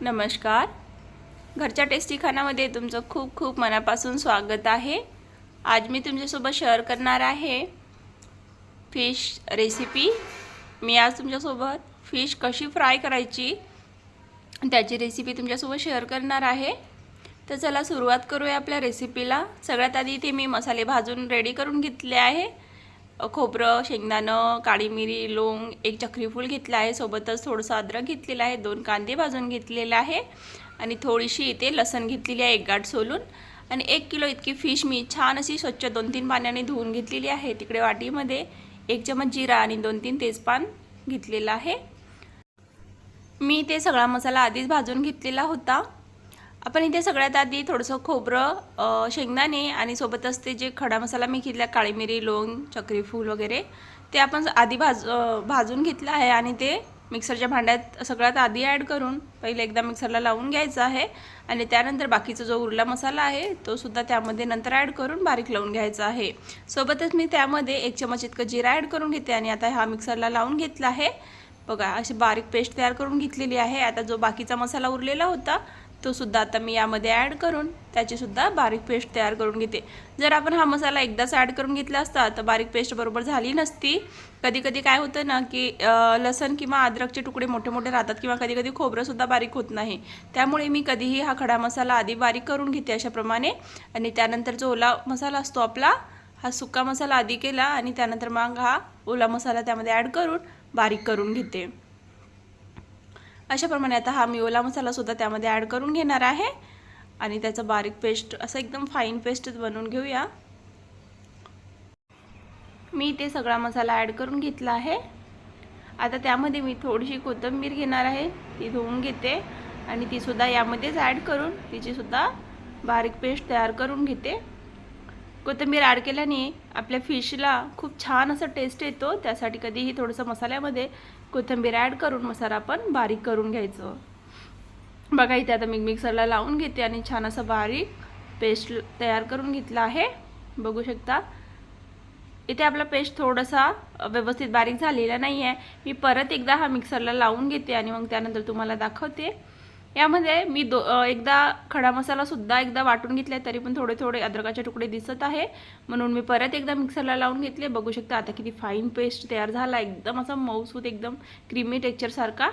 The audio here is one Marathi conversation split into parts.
नमस्कार. घरच्या टेस्टी खानामध्ये तुमचं खूप खूप मनापासून स्वागत आहे. आज मी तुमच्यासोबत शेअर करणार आहे फिश रेसिपी मी आज तुमच्यासोबत फिश कशी फ्राय करायची त्याची रेसिपी तुमच्यासोबत शेअर करणार आहे. तर चला सुरुवात करूया आपल्या रेसिपीला सगळ्यात आधी इथे मी मसाले भाजून रेडी करून घेतले आहे. खोबरं शेंगदाणं काळी मिरी लोंग एक चक्रीफूल घेतलं आहे. सोबतच थोडंसं अद्रक घेतलेलं आहे. दोन कांदे भाजून घेतलेले आहे. आणि थोडीशी इथे लसण घेतलेली आहे एक गाठ सोलून. आणि एक किलो इतकी फिश मी छान अशी स्वच्छ दोन तीन पाण्याने धुवून घेतलेली आहे. तिकडे वाटीमध्ये एक चमच जिरा आणि दोन तीन तेजपान घेतलेलं आहे. मी ते सगळा मसाला आधीच भाजून घेतलेला होता. आपण इथे सगळ्यात आधी थोडंसं खोबरं शेंगदाणे आणि सोबतच ते जे खडा मसाला मी घेतला काळी मिरी लोंग चक्रीफूल वगैरे ते आपण आधी भाज भाजून घेतलं आहे आणि ते मिक्सरच्या भांड्यात सगळ्यात आधी ॲड करून पहिले एकदा मिक्सरला लावून घ्यायचं आहे आणि त्यानंतर बाकीचा जो उरला मसाला आहे तो सुद्धा त्यामध्ये नंतर ॲड करून बारीक लावून घ्यायचा आहे. सोबतच मी त्यामध्ये एक चमच इतकं जिरा ॲड करून घेते आणि आता हा मिक्सरला लावून घेतला आहे. बघा अशी बारीक पेस्ट तयार करून घेतलेली आहे. आता जो बाकीचा मसाला उरलेला होता तो सुद्धा आता मी यामध्ये ॲड करून त्याचीसुद्धा बारीक पेस्ट तयार करून घेते. जर आपण हा मसाला एकदाच ॲड करून घेतला असता तर बारीक पेस्ट बरोबर झाली नसती. कधी कधी काय होतं ना की लसण किंवा अद्रकचे तुकडे मोठे मोठे राहतात किंवा कधी कधी खोबरंसुद्धा बारीक होत नाही. त्यामुळे मी कधीही हा खडा मसाला आधी बारीक करून घेते अशाप्रमाणे. आणि त्यानंतर जो ओला मसाला असतो आपला हा सुका मसाला आधी केला आणि त्यानंतर मग हा ओला मसाला त्यामध्ये ॲड करून बारीक करून घेते. अशाप्रमाणे आता हा मी ओला मसालासुद्धा त्यामध्ये ॲड करून घेणार आहे. आणि त्याचं बारीक पेस्ट असं एकदम फाईन पेस्टच बनवून घेऊया. मी ते सगळा मसाला ॲड करून घेतला आहे. आता त्यामध्ये मी थोडीशी कोथिंबीर घेणार आहे ती धुवून घेते. आणि तीसुद्धा यामध्येच ॲड करून तिचीसुद्धा बारीक पेस्ट तयार करून घेते. कोथिंबीर ॲड केल्याने आपल्या फिशला खूप छान असं टेस्ट येतो. त्यासाठी कधीही थोडंसं मसाल्यामध्ये कोथिंबीर ॲड करून मसाला आपण बारीक करून घ्यायचं. बघा इथे आता मी मिक्सरला लावून घेते आणि छान असं बारीक पेस्ट तयार करून घेतला आहे. बघू शकता. इथे आपला पेस्ट थोडासा व्यवस्थित बारीक झालेला नाही आहे मी परत एकदा हा मिक्सरला लावून घेते आणि मग त्यानंतर तुम्हाला दाखवते. यामध्ये मी दो एकदा खडा मसालासुद्धा एकदा वाटून घेतला तरी पण थोडे थोडे अद्रकाचे तुकडे दिसत आहे. म्हणून मी परत एकदा मिक्सरला लावून घेतले. बघू शकता आता किती फाईन पेस्ट तयार झाला. एकदम असा मऊसूत एकदम क्रीमी टेक्चरसारखा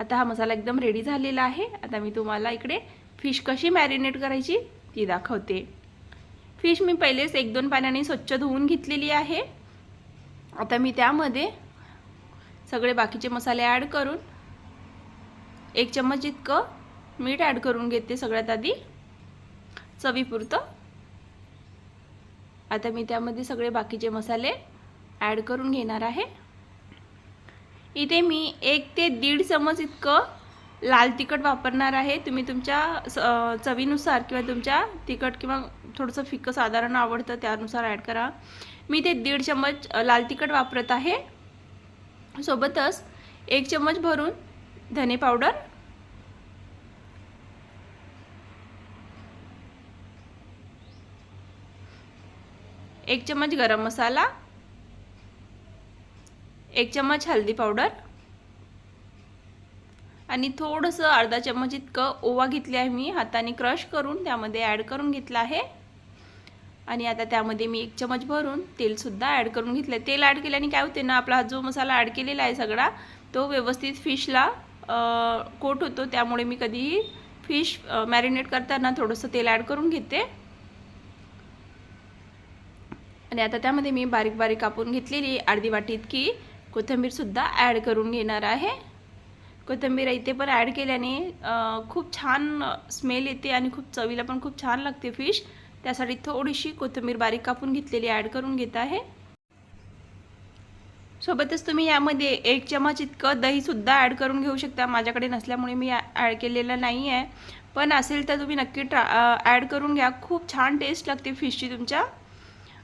आता हा मसाला एकदम रेडी झालेला आहे. आता मी तुम्हाला इकडे फिश कशी मॅरिनेट करायची ती दाखवते. फिश मी पहिलेच एक दोन पाण्याने स्वच्छ धुवून घेतलेली आहे. आता मी त्यामध्ये सगळे बाकीचे मसाले ॲड करून एक चम्मच इतकं मीठ ॲड करून घेते सगळ्यात आधी. चवीपुरतं. आता मी त्यामध्ये सगळे बाकीचे मसाले ॲड करून घेणार आहे. इथे मी एक ते दीड चमच इतकं लाल तिखट वापरणार आहे. तुम्ही तुमच्या स- चवीनुसार किंवा तुमच्या तिखट किंवा थोडंसं फिकं साधारण आवडतं त्यानुसार ॲड करा. मी ते दीड चम्मच लाल तिखट वापरत आहे. सोबतच एक चम्मच भरून धने पावडर एक चम्मच गरम मसाला एक चम्मच हल्दी पावडर आणि थोडंसं अर्धा चम्मच इतकं ओवा घेतले आहे मी. हाताने क्रश करून त्यामध्ये ॲड करून घेतलं आहे. आणि आता त्यामध्ये मी एक चमच भरून तेलसुद्धा ॲड करून घेतलं आहे तेल ॲड केल्याने काय होते ना आपला जो मसाला ॲड केलेला आहे सगळा तो व्यवस्थित फिशला कोट होतो. त्यामुळे मी कधीही फिश मॅरिनेट करताना थोडंसं तेल ॲड करून घेते. आणि आता त्यामध्ये मी बारीक बारीक कापून घेतलेली अर्धी वाटी इतकी कोथिंबीरसुद्धा ॲड करून घेणार आहे. कोथिंबीर इथे पण ॲड केल्याने खूप छान स्मेल येते आणि खूप चवीला पण खूप छान लागते फिश त्यासाठी थोडीशी कोथिंबीर बारीक कापून घेतलेली ॲड करून घेत आहे. सोबतच तुम्ही यामध्ये एक चमच इतकं दहीसुद्धा ॲड करून घेऊ शकता. माझ्याकडे नसल्यामुळे मी ॲड केलेलं नाही आहे पण असेल तर तुम्ही नक्की ट्रा ॲड करून घ्या. खूप छान टेस्ट लागते फिशची तुमच्या.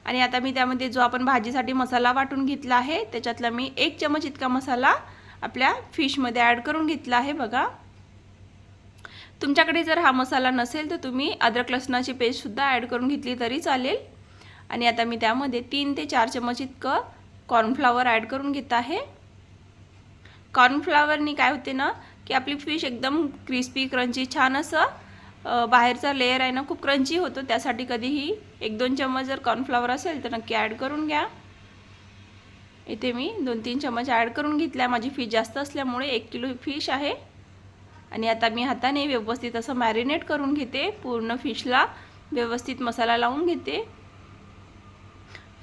आणि आता मी त्यामध्ये जो आपण भाजीसाठी मसाला वाटून घेतला आहे त्याच्यातला मी एक चमच इतका मसाला आपल्या फिशमध्ये ॲड करून घेतला आहे बघा. तुमच्याकडे जर हा मसाला नसेल तर तुम्ही अद्रक लसणाची पेस्टसुद्धा ॲड करून घेतली तरी चालेल. आणि आता मी त्यामध्ये तीन ते चार चमच इतकं कॉर्नफ्लावर ॲड करून घेत आहे. कॉर्नफ्लावरनी काय होते ना की आपली फिश एकदम क्रिस्पी क्रंची छान असं बाहेरचा लेअर आहे ना खूप क्रंची होतो त्यासाठी कधीही एक दोन चम्मच जर कॉर्नफ्लॉवर असेल तर नक्की ॲड करून घ्या. इथे मी दोन तीन चम्मच ॲड करून घेतल्या. माझी फिश जास्त असल्यामुळे एक किलो फिश आहे. आणि आता मी हाताने व्यवस्थित असं मॅरिनेट करून घेते. पूर्ण फिशला व्यवस्थित मसाला लावून घेते.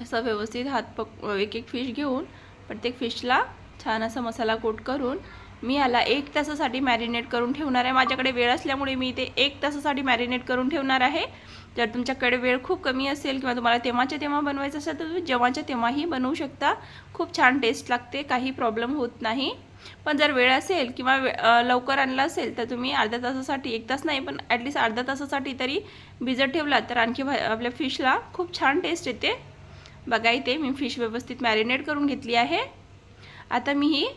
असं व्यवस्थित हात पक एक एक फिश घेऊन प्रत्येक फिशला छान असा मसाला कोट करून मी याला एक तासासाठी मॅरिनेट करून ठेवणार आहे. माझ्याकडे वेळ असल्यामुळे मी ते एक तासासाठी मॅरिनेट करून ठेवणार आहे. जर तुमच्याकडे वेळ खूप कमी असेल किंवा तुम्हाला तेव्हाच्या तेव्हा बनवायचं असेल तर तुम्ही जेव्हाच्या तेव्हाही बनवू शकता. खूप छान टेस्ट लागते काही प्रॉब्लेम होत नाही. पण जर वेळ असेल किंवा वे लवकर आणला असेल तर तुम्ही अर्ध्या तासासाठी एक तास नाही पण ॲटलिस्ट अर्ध्या तासासाठी तरी भिजत ठेवला तर आणखी आपल्या फिशला खूप छान टेस्ट येते. बघा इथे मी फिश व्यवस्थित मॅरिनेट करून घेतली आहे. आता मी ही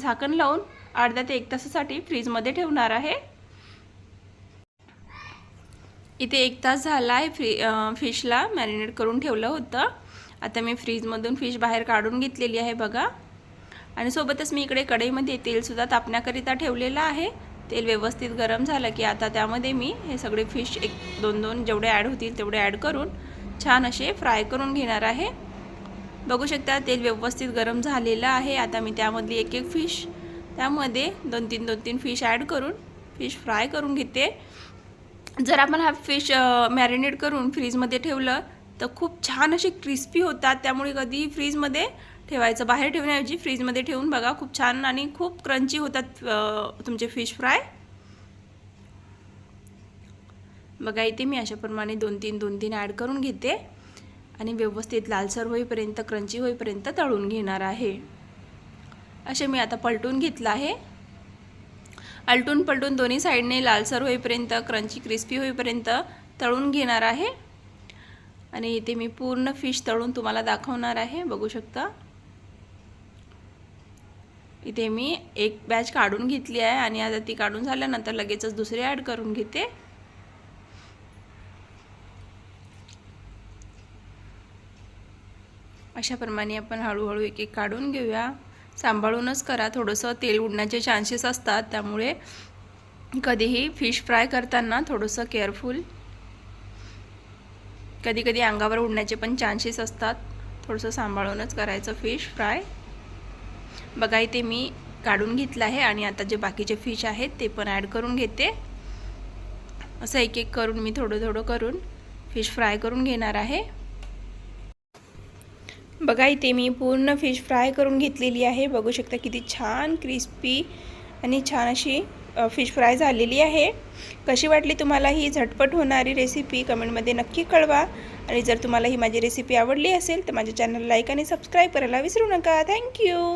झाकण लावून अर्ध्या ते एक तासासाठी फ्रीजमध्ये ठेवणार आहे. इथे एक तास झाला आहे फ्री फिशला मॅरिनेट करून ठेवलं होतं. आता मी फ्रीजमधून फिश बाहेर काढून घेतलेली आहे बघा. आणि सोबतच मी इकडे कढईमध्ये तेलसुद्धा तापण्याकरिता ठेवलेलं आहे. तेल व्यवस्थित गरम झालं की आता त्यामध्ये मी हे सगळे फिश एक दोन दोन जेवढे ॲड होतील तेवढे ॲड करून छान असे फ्राय करून घेणार आहे. बघू शकता तेल व्यवस्थित गरम झालेलं आहे. आता मी त्यामधली एक एक फिश त्यामध्ये दोन तीन दोन तीन फिश ॲड करून फिश फ्राय करून घेते. जर आपण हा फिश मॅरिनेट करून फ्रीजमध्ये ठेवलं तर खूप छान असे क्रिस्पी होतात. त्यामुळे कधी फ्रीजमध्ये ठेवायचं. बाहेर ठेवण्याऐवजी फ्रीजमध्ये ठेवून बघा खूप छान आणि खूप क्रंची होतात तुमचे फिश फ्राय बघा इथे मी अशाप्रमाणे दोन तीन दोन तीन ॲड करून घेते. आणि व्यवस्थित लालसर होईपर्यंत क्रंची होईपर्यंत तळून घेणार आहे. असे मी आता पलटून घेतलं आहे. आलटून पलटून दोन्ही साईडने लालसर होईपर्यंत क्रंची क्रिस्पी होईपर्यंत तळून घेणार आहे. आणि इथे मी पूर्ण फिश तळून तुम्हाला दाखवणार आहे. बघू शकता. इथे मी एक बॅच काढून घेतली आहे आणि आता ती काढून झाल्यानंतर लगेचच दुसरी ॲड करून घेते. अशाप्रमाणे आपण हळूहळू एक एक काढून घेऊया. सांभाळूनच करा. थोडंसं तेल उडण्याचे चान्सेस असतात. त्यामुळे कधीही फिश फ्राय करताना थोडंसं केअरफुल कधी कधी अंगावर उडण्याचे पण चान्सेस असतात. थोडंसं सांभाळूनच करायचं फिश फ्राय बघा इथे मी काढून घेतलं आहे आणि आता जे बाकीचे फिश आहेत ते पण ॲड करून घेते. असं एक एक करून मी थोडं थोडं करून फिश फ्राय करून घेणार आहे. बघा इथे मी पूर्ण फिश फ्राय करून घेतलेली आहे. बघू शकता किती छान क्रिस्पी आणि छान अशी फिश फ्राय झालेली आहे. कशी वाटली तुम्हाला ही झटपट होणारी रेसिपी कमेंटमध्ये नक्की कळवा. आणि जर तुम्हाला ही माझी रेसिपी आवडली असेल तर माझ्या चॅनल लाईक आणि सबस्क्राईब करायला विसरू नका. थँक्यू